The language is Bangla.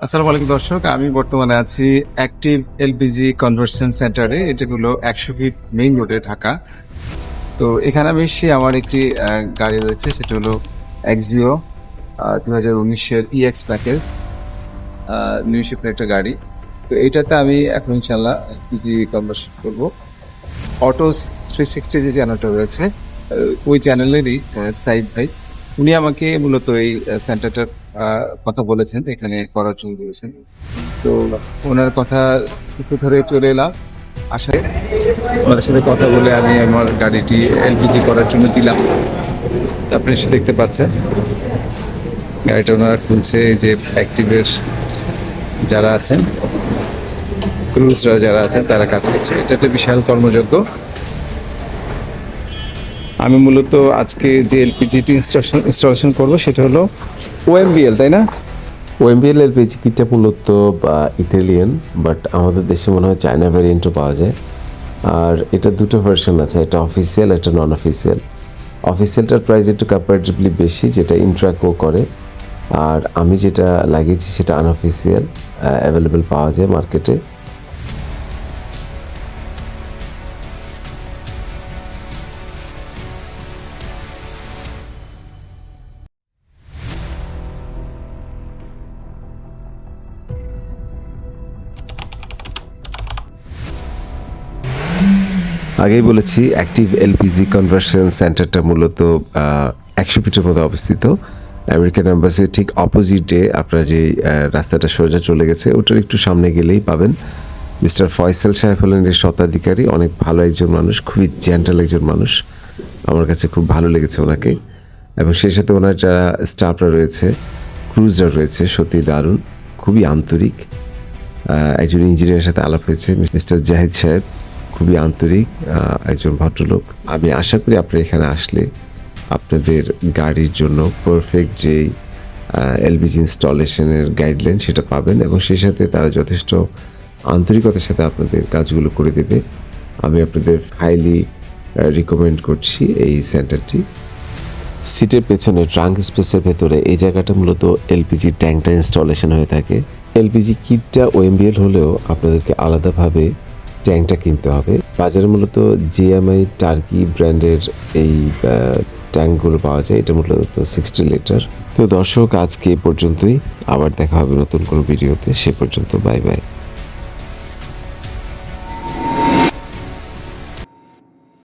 আসসালামু আলাইকুম দর্শক, আমি বর্তমানে আছি অ্যাক্টিভ এলপিজি কনভার্সন সেন্টারে এটা হলো একশো ফিট মেইন রোডে ঢাকা। তো এখানে আমি এসে আমার একটি গাড়ি রয়েছে, সেটা হলো এক্সিও দু হাজার উনিশের ইএক্স প্যাকেজ নিউ একটা গাড়ি। তো এইটাতে আমি এখন ইনশাল্লাহ এলপিজি কনভার্সন করব। অটোস থ্রি সিক্সটি যে চ্যানেলটা রয়েছে ওই চ্যানেলেরই সাইড ভাই। উনি আমাকে মূলত এই সেন্টারটার কথা বলেছেন এখানে করার জন্য বলেছেন তো ওনার কথা সূত্র ধরে চলে এলাম। আশা ওনার সাথে কথা বলে আমি আমার গাড়িটি এলপিজি করার জন্য দিলাম। আপনি এসে দেখতে পাচ্ছেন, গাড়িটা ওনারা খুলছে যে অ্যাক্টিভের যারা আছেন ক্রুজরা যারা আছেন, তারা কাজ করছে। এটা একটা বিশাল কর্মযোগ্য আমি মূলত আজকে যে এলপিজিটি ইনস্টলেশন ইনস্টলেশন করব সেটা হলো ওএমবিএল তাই না? ওএমবিএল এলপিজি কিটটা মূলত ইতালিয়ান বাট আমাদের দেশে মনে হয় চায়না ভ্যারিয়েন্টও পাওয়া যায়। আর এটা দুটো ভার্সন আছে এটা অফিসিয়াল একটা নন অফিসিয়াল অফিসিয়ালটার প্রাইস একটু কম্পারেটিভলি বেশি, যেটা ইন্ট্রাকো করে। আর আমি যেটা লাগিয়েছি সেটা আনঅফিসিয়াল অ্যাভেলেবেল পাওয়া যায় মার্কেটে আগেই বলেছি অ্যাক্টিভ এলপিজি কনভার্সন সেন্টারটা মূলত একশো ফিটের মধ্যে অবস্থিত। আমেরিকান এম্বাসির ঠিক অপোজিটে আপনার যে রাস্তাটা সোজা চলে গেছে, ওটার একটু সামনে গেলেই পাবেন। মিস্টার ফয়সাল সাহেব হলেন এর স্বত্বাধিকারী, অনেক ভালো একজন মানুষ, খুবই জেন্টাল একজন মানুষ। আমার কাছে খুব ভালো লেগেছে ওনাকে। এবং সেই সাথে ওনার যারা স্টাফরা রয়েছে ক্রুজরা রয়েছে, সত্যি দারুণ, খুবই আন্তরিক। একজন ইঞ্জিনিয়ারের সাথে আলাপ হয়েছে, মিস্টার জাহিদ সাহেব। খুবই আন্তরিক একজন ভদ্রলোক। আমি আশা করি আপনি এখানে আসলে আপনাদের গাড়ির জন্য পারফেক্ট যেই এলপিজি ইনস্টলেশনের গাইডলাইন সেটা পাবেন এবং সেই সাথে তারা যথেষ্ট আন্তরিকতার সাথে আপনাদের কাজগুলো করে দেবে। আমি আপনাদের হাইলি রিকমেন্ড করছি এই সেন্টারটি সিটের পেছনে ট্রাঙ্ক স্পেসের ভেতরে এই জায়গাটা মূলত এলপিজি ট্যাঙ্কটা ইনস্টলেশন হয়ে থাকে। এলপিজি কিটটা ওএমবিএল হলেও আপনাদেরকে আলাদাভাবে ট্যাঙ্কটা কিনতে হবে। বাজারে মূলত জিএমআই টার্কি ব্র্যান্ডের এই ট্যাঙ্কগুলো পাওয়া যায়। এটা মূলত সিক্সটি লিটার। তো দর্শক, আজকে পর্যন্তই। আবার দেখা হবে নতুন কোনো ভিডিওতে। সে পর্যন্ত বাই বাই।